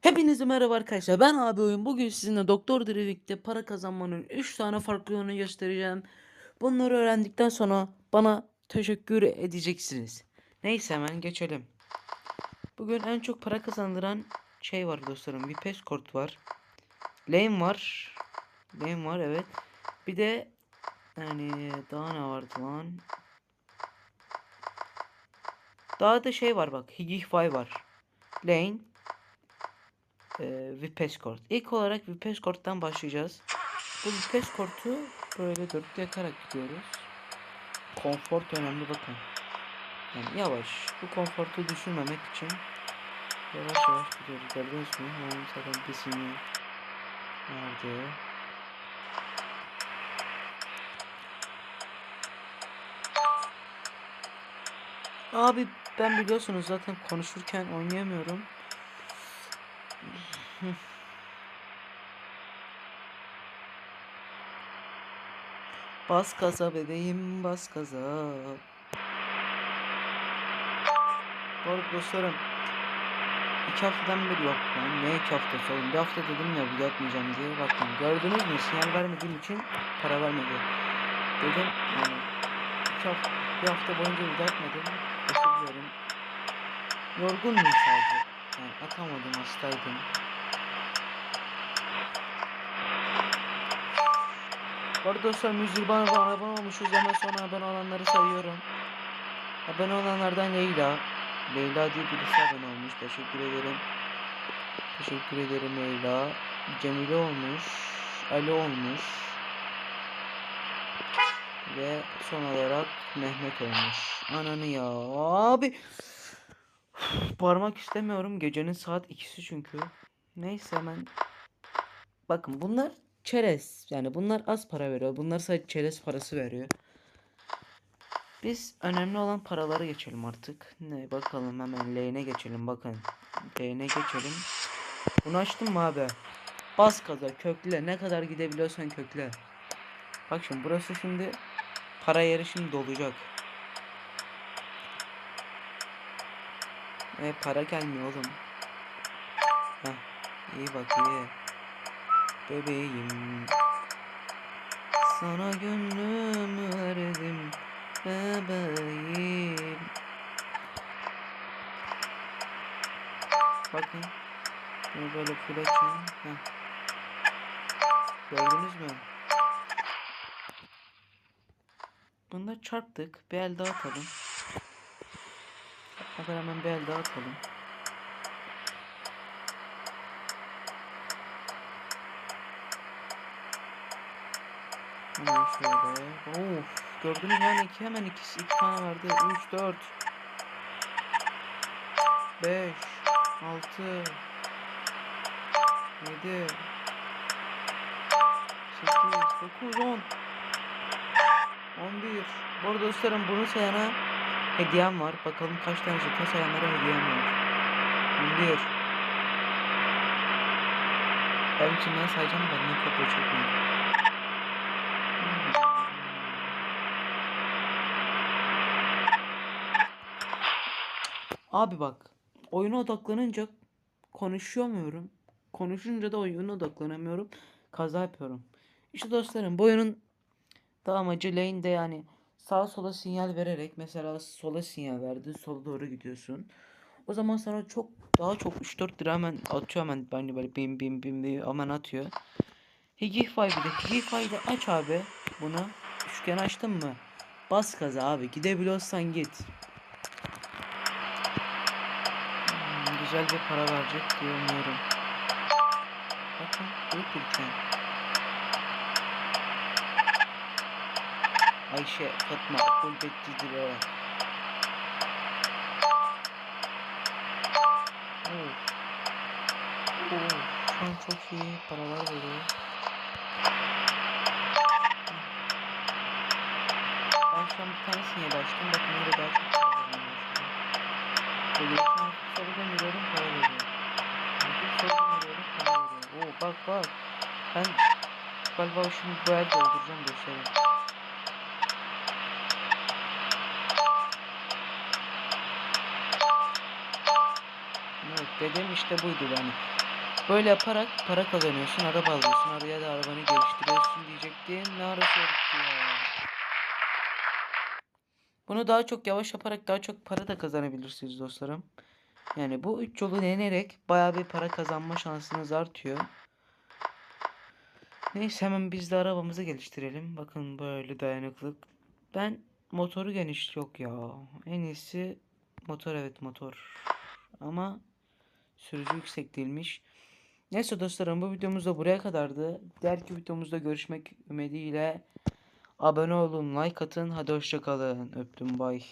Hepinize merhaba arkadaşlar. Ben abi oyun. Bugün sizinle Doktor Drivik'te para kazanmanın 3 tane farklı yolunu göstereceğim. Bunları öğrendikten sonra bana teşekkür edeceksiniz. Neyse hemen geçelim. Bugün en çok para kazandıran şey var dostlarım. Bir Pescord var. Lane var. Lane var evet. Bir de yani daha ne vardı lan? Daha da şey var bak. Higify var. Lane e, Vipescort. İlk olarak Vipescort'tan başlayacağız. Bu Vipescort'u böyle dört yakarak gidiyoruz. Konfort önemli bakın. Yani yavaş. Bu konfortu düşürmemek için yavaş yavaş gidiyoruz. Gördünüz mü? Yani zaten sinyal nerede? Abi ben biliyorsunuz zaten konuşurken oynayamıyorum. Bas gaza bebeğim bas gaza. Bu arada dostlarım iki haftadan beri yok. Lan ne iki haftası oğlum bir hafta dedim ya video atmayacağım diye bakın gördünüz mü? Sinyal vermediğim için para vermedi. Dedim yani iki hafta, bir hafta boyunca video atmadım. Özür dilerim. Yorgundum sadece? Yani atamadım hastaydım Dostlar 120 bana abone olmuşuz hemen sonra abone olanları sayıyorum. Abone olanlardan Leyla. Leyla diye birisi abone olmuş. Teşekkür ederim. Teşekkür ederim Leyla. Cemile olmuş. Ali olmuş. Ve son olarak Mehmet olmuş. Ananı ya abi. Parmak istemiyorum. Gecenin saat ikisi çünkü. Neyse hemen. Bakın bunlar çerez. Yani bunlar az para veriyor. Bunlar sadece çerez parası veriyor. Biz önemli olan paraları geçelim artık. Ne bakalım hemen lane'e geçelim bakın. Lane'e geçelim. Bunu açtım mı abi? Bas gaza kökle ne kadar gidebiliyorsan kökle. Bak şimdi burası şimdi para yeri dolacak. E para gelmiyor oğlum. Heh, iyi bak iyi. Bebeğim. Sana gönlümü verdim Bebeğim. Bakın Bunu böyle full açayım. Heh. Gördünüz mü? Bunda çarptık. Bir el daha atalım. Hadi hemen bir el daha atalım Hemen şöyle. Of. Gördünüz? Yani iki, hemen ikisi iki tane verdi. 3, 4 5 6 7 8 9 10 11 Bu arada dostlarım bunu sayana hediyem var. Bakalım kaç tane jeton sayanlara hediyem var. 11 Ben içinden sayacağım benden kopya çekmeyin. Abi bak oyuna odaklanınca konuşamıyorum. Konuşunca da oyuna odaklanamıyorum. Kaza yapıyorum. İşte dostlarım bu oyunun da amacı lane'de yani sağa sola sinyal vererek mesela sola sinyal verdi sola doğru gidiyorsun. O zaman sana çok daha çok 3-4 lira hemen atıyor hemen bence böyle bim bim bim bim hemen atıyor. Higify bir de Higify'de aç abi bunu. Üçgen açtın mı? Bas gaza abi gidebiliyorsan git. Güzel bir para verecek diye umuyorum. Bakın ülke. Ayşe, Fatma, Akıl Bekçidir o. Oh. Oh. Şu an çok iyi paralar veriyor. Ben şu an bir tane sinyal açtım. Bakın öyle daha çok an sorudan veriyorum para veriyor. Hafif sorudan para veriyor. Oo bak bak. Ben galiba şimdi bu el dolduracağım dostlarım. Evet dedim işte buydu yani. Böyle yaparak para kazanıyorsun, araba alıyorsun, araya da arabanı geliştiriyorsun diyecektim. Ne arası ya. Bunu daha çok yavaş yaparak daha çok para da kazanabilirsiniz dostlarım. Yani bu üç yolu denerek bayağı bir para kazanma şansınız artıyor. Neyse hemen biz de arabamızı geliştirelim. Bakın böyle dayanıklık. Ben motoru geniş yok ya. En iyisi motor evet motor. Ama sürücü yüksek değilmiş. Neyse dostlarım bu videomuz da buraya kadardı. Diğerki videomuzda görüşmek ümidiyle abone olun, like atın. Hadi hoşça kalın. Öptüm bay.